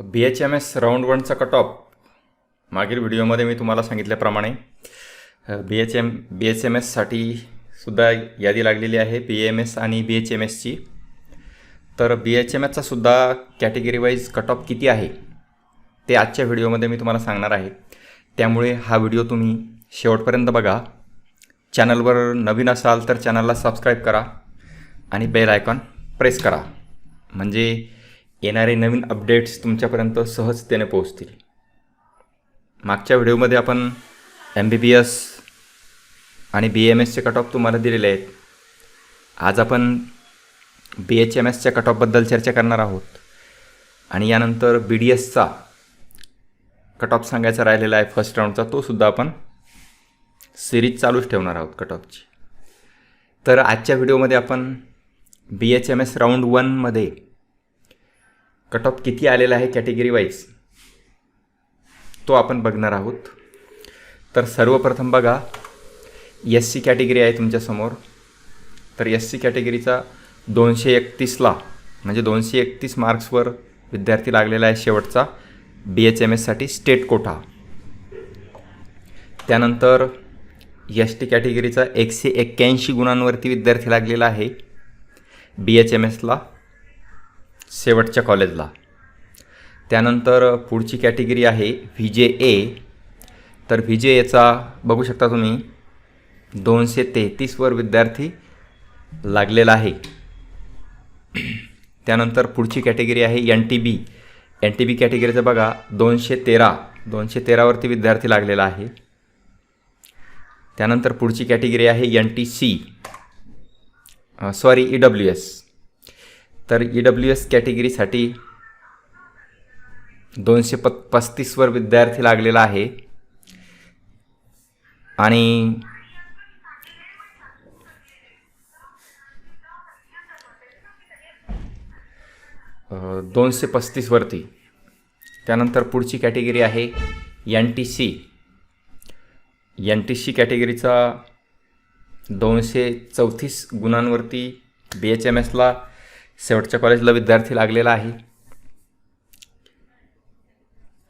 B H M S round वनचा cut off मागील व्हिडिओमध्ये मी तुम्हाला सांगितल्याप्रमाणे B H M B H M एससाठी सुद्धा यादी लागलेली आहे बी एम एस आणि बी एच एम एसची तर बी एच एम एसचा सुद्धा कॅटेगरी वाईज कट ऑफ किती आहे ते आजच्या व्हिडिओमध्ये मी तुम्हाला सांगणार आहे. त्यामुळे हा व्हिडिओ तुम्ही शेवटपर्यंत बघा. चॅनलवर नवीन असाल तर चॅनलला सबस्क्राईब करा आणि बेल आयकॉन प्रेस करा. म्हणजे येणारे नवीन अपडेट्स तुमच्यापर्यंत सहजतेने पोहोचतील. मागच्या व्हिडिओमध्ये आपण एम बी बी एस आणि बी एम एसचे कट ऑफ तुम्हाला दिलेले आहेत. आज आपण बी एच एम एसच्या कट ऑफबद्दल चर्चा करणार आहोत. आणि यानंतर बी डी एसचा कट ऑफ सांगायचा राहिलेला आहे फर्स्ट राऊंडचा तो सुद्धा आपण सिरीज चालूच ठेवणार आहोत कट ऑफची तर आजच्या व्हिडिओमध्ये आपण B H M S round वनमध्ये कट ऑफ किती आलेला आहे कॅटेगरी वाईज तो आपण बघणार आहोत. तर सर्वप्रथम बघा एस सी कॅटेगरी आहे तुमच्यासमोर तर एस सी कॅटेगरीचा दोनशे एकतीसला म्हणजे दोनशे एकतीस मार्क्सवर विद्यार्थी लागलेला आहे शेवटचा बी एच एम एससाठी स्टेट कोटा त्यानंतर एस टी कॅटेगरीचा एकशे एक्क्याऐंशी गुणांवरती विद्यार्थी लागलेला आहे बी एच एम एसला शेवटच्या कॉलेजला. त्यानंतर पुढची कॅटेगरी आहे व्ही जे ए. तर व्ही जे एचा बघू शकता तुम्ही दोनशे तेहतीसवर विद्यार्थी लागलेला आहे. त्यानंतर पुढची कॅटेगरी आहे N T B. N T B कॅटेगरीचं बघा दोनशे तेरा. दोनशे तेरावरती विद्यार्थी लागलेला आहे. त्यानंतर पुढची कॅटेगरी आहे N T C. Sorry E W S तर ई डब्ल्यू एस कॅटेगरीसाठी दोनशे प पस्तीसवर विद्यार्थी लागलेला आहे. आणि दोनशे पस्तीसवरती त्यानंतर पुढची कॅटेगरी आहे N T C N T C कॅटेगरीचा दोनशे चौतीस गुणांवरती बी एच एम एसला शेवटच्या कॉलेजला विद्यार्थी लागलेला आहे.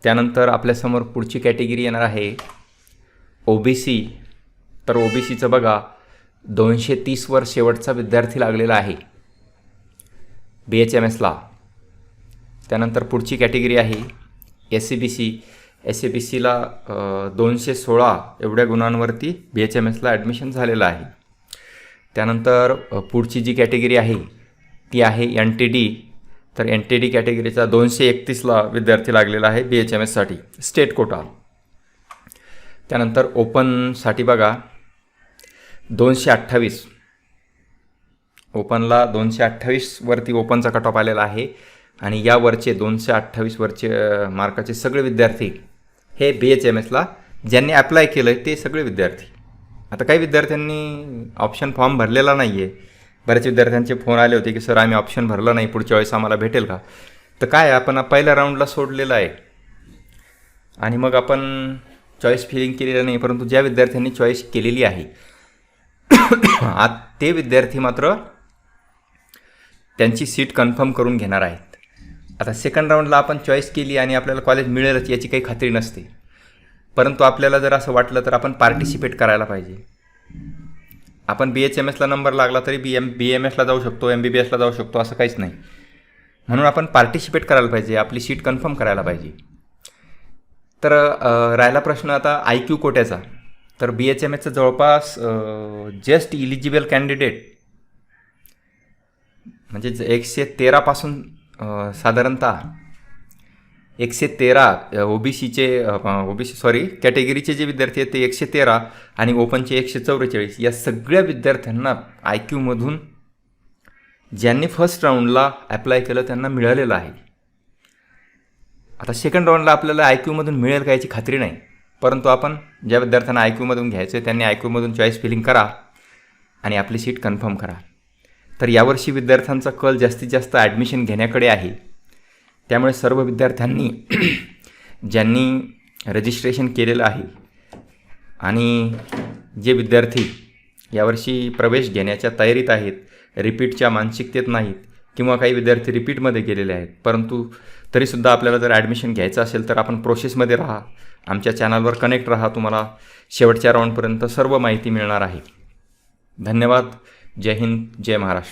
त्यानंतर आपल्यासमोर पुढची कॅटेगरी येणार आहे. ओ बी सी तर ओ बी सीचं बघा दोनशे तीसवर शेवटचा विद्यार्थी लागलेला आहे. बी एच एम एसला त्यानंतर पुढची कॅटेगरी आहे. S C B C S C B सीला दोनशे सोळा एवढ्या गुणांवरती बी एच एम एसला ॲडमिशन झालेलं आहे. त्यानंतर पुढची जी कॅटेगरी आहे ती आहे एन टी डी तर एन टी डी कॅटेगरीचा दोनशे एकतीसला विद्यार्थी लागलेला आहे बी एच एम एससाठी स्टेट कोटा त्यानंतर ओपनसाठी बघा दोनशे अठ्ठावीस. ओपनला दोनशे अठ्ठावीसवरती ओपनचा कट ऑफ आलेला आहे. आणि यावरचे दोनशे अठ्ठावीसवरचे मार्काचे सगळे विद्यार्थी हे बी एच एम एसला ज्यांनी अप्लाय केलं आहे ते सगळे विद्यार्थी. आता काही विद्यार्थ्यांनी ऑप्शन फॉर्म भरलेला नाही आहे बऱ्याच विद्यार्थ्यांचे फोन आले होते की सर आम्ही ऑप्शन भरलं नाही पुढच्या वेळेस आम्हाला भेटेल का? तर काय आपण पहिल्या राऊंडला सोडलेलं आहे. आणि मग आपण चॉईस फिलिंग केलेलं नाही परंतु ज्या विद्यार्थ्यांनी चॉईस केलेली आहे आत ते विद्यार्थी मात्र त्यांची सीट कन्फर्म करून घेणार आहेत. आता सेकंड राऊंडला आपण चॉईस केली आणि आपल्याला कॉलेज मिळेलच याची काही खात्री नसते. परंतु आपल्याला जर असं वाटलं तर आपण पार्टिसिपेट करायला पाहिजे. आपण बी एच एम एसला नंबर लागला तरी बी एम बी एम एसला जाऊ शकतो एम बी बी एसला जाऊ शकतो असं काहीच नाही. म्हणून आपण पार्टिसिपेट करायला पाहिजे आपली सीट कन्फर्म करायला पाहिजे. तर राहिला प्रश्न आता आय क्यू कोट्याचा. तर बी एच एम एसचं जवळपास जस्ट इलिजिबल कॅन्डिडेट म्हणजे एकशे तेरापासून साधारणतः एकशे तेरा ओ बी सीचे ओ बी सी सॉरी कॅटेगरीचे जे विद्यार्थी आहेत ते एकशे तेरा आणि ओपनचे एकशे चौवेचाळीस. या सगळ्या विद्यार्थ्यांना आय क्यूमधून ज्यांनी फर्स्ट राऊंडला अप्लाय केलं त्यांना मिळालेलं आहे. आता सेकंड राऊंडला आपल्याला आय क्यूमधून मिळेल का याची खात्री नाही. परंतु आपण ज्या विद्यार्थ्यांना आय क्यूमधून घ्यायचं आहे त्यांनी आय क्यूमधून चॉईस फिलिंग करा आणि आपली सीट कन्फर्म करा. तर यावर्षी विद्यार्थ्यांचा कल जास्तीत जास्त ॲडमिशन घेण्याकडे आहे. त्यामुळे सर्व विद्यार्थ्यांनी ज्यांनी रजिस्ट्रेशन केलेलं आहे आणि जे विद्यार्थी यावर्षी प्रवेश घेण्याच्या तयारीत आहेत रिपीटच्या मानसिकतेत नाहीत किंवा काही विद्यार्थी रिपीटमध्ये गेलेले आहेत परंतु तरीसुद्धा आपल्याला जर ॲडमिशन घ्यायचं असेल तर आपण प्रोसेसमध्ये राहा आमच्या चॅनलवर कनेक्ट राहा तुम्हाला शेवटच्या राऊंडपर्यंत सर्व माहिती मिळणार आहे. धन्यवाद. जय हिंद जय महाराष्ट्र.